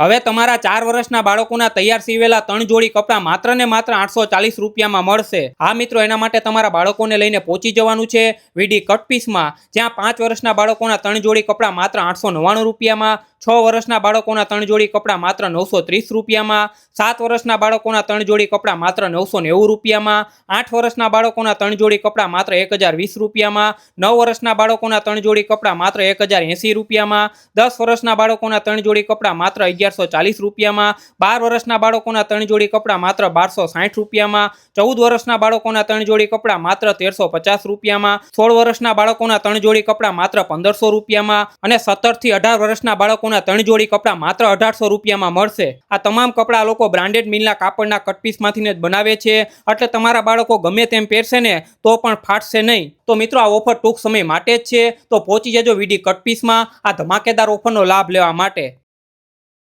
હવે તમારા ચાર વર્ષના બાળકોના તૈયાર સીવેલા ત્રણ જોડી કપડાં માત્ર ને માત્ર આઠસો ચાલીસ રૂપિયામાં મળશે. હા મિત્રો, એના માટે તમારા બાળકોને લઈને પહોંચી જવાનું છે વીડી કટપીસમાં જ્યાં પાંચ વર્ષના બાળકોના ત્રણ જોડી કપડાં માત્ર આઠસો નવ્વાણું રૂપિયામાં, છ વર્ષના બાળકોના ત્રણ જોડી કપડાં માત્ર નવસો ત્રીસ રૂપિયામાં, સાત વર્ષના બાળકોના ત્રણ જોડી કપડાં માત્ર નવસો નેવું રૂપિયામાં, આઠ વર્ષના બાળકોના ત્રણ જોડી કપડાં માત્ર એક હજાર વીસ રૂપિયામાં, નવ વર્ષના બાળકોના ત્રણ જોડી કપડાં માત્ર એક હજાર એંસી રૂપિયામાં, દસ વર્ષના બાળકોના ત્રણ જોડી કપડાં માત્ર અગિયારસો ચાલીસ રૂપિયામાં, બાર વર્ષના બાળકોના ત્રણ જોડી કપડાં માત્ર બારસો સાઠ રૂપિયામાં, ચૌદ વર્ષના બાળકોના ત્રણ જોડી કપડાં માત્ર તેરસો પચાસ રૂપિયામાં, સોળ વર્ષના બાળકોના ત્રણ જોડી કપડાં માત્ર પંદરસો રૂપિયામાં અને સત્તરથી અઢાર વર્ષના બાળકોના ત્રણ જોડી કપડાં માત્ર અઢારસો રૂપિયામાં મળશે. આ તમામ કપડાં લોકો બ્રાન્ડેડ મિલના કાપડના કટપીસમાંથી જ બનાવે છે. એટલે તમારા બાળકો ગમે તેમ પહેરશે ને, તો પણ ફાટશે નહીં. તો મિત્રો, આ ઓફર ટૂંક સમય માટે જ છે. તો પહોંચી જજો વીડી કટપીસમાં આ ધમાકેદાર ઓફરનો લાભ લેવા માટે.